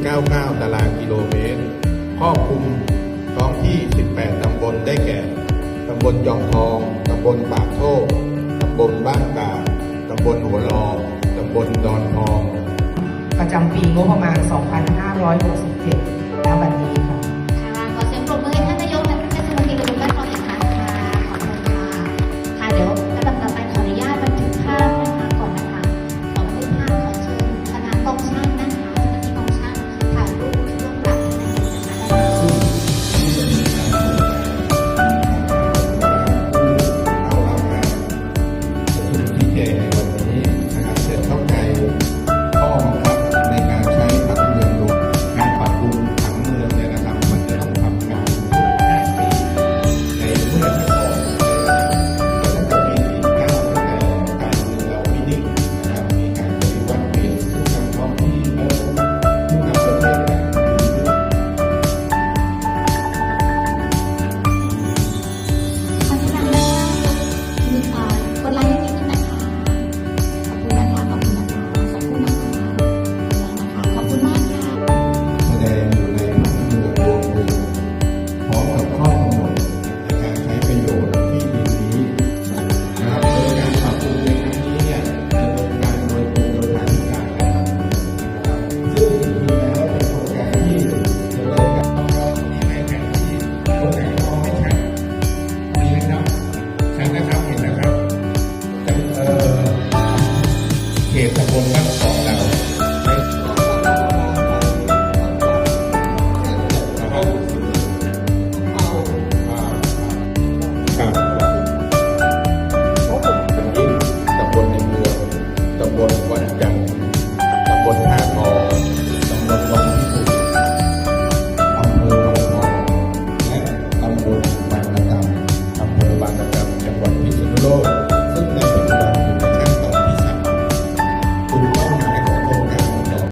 199 ตารางกิโลเมตร ครอบคลุมท้องที่ 18 ตำบลได้แก่ ตำบลจองทอง ตำบลปากโทกตำบลบ้านกาตำบลหัวรอตำบลดอนทอง ประจำปีงบประมาณ 2567 นะครับเห็นนะครับเขตตำบลบ้าน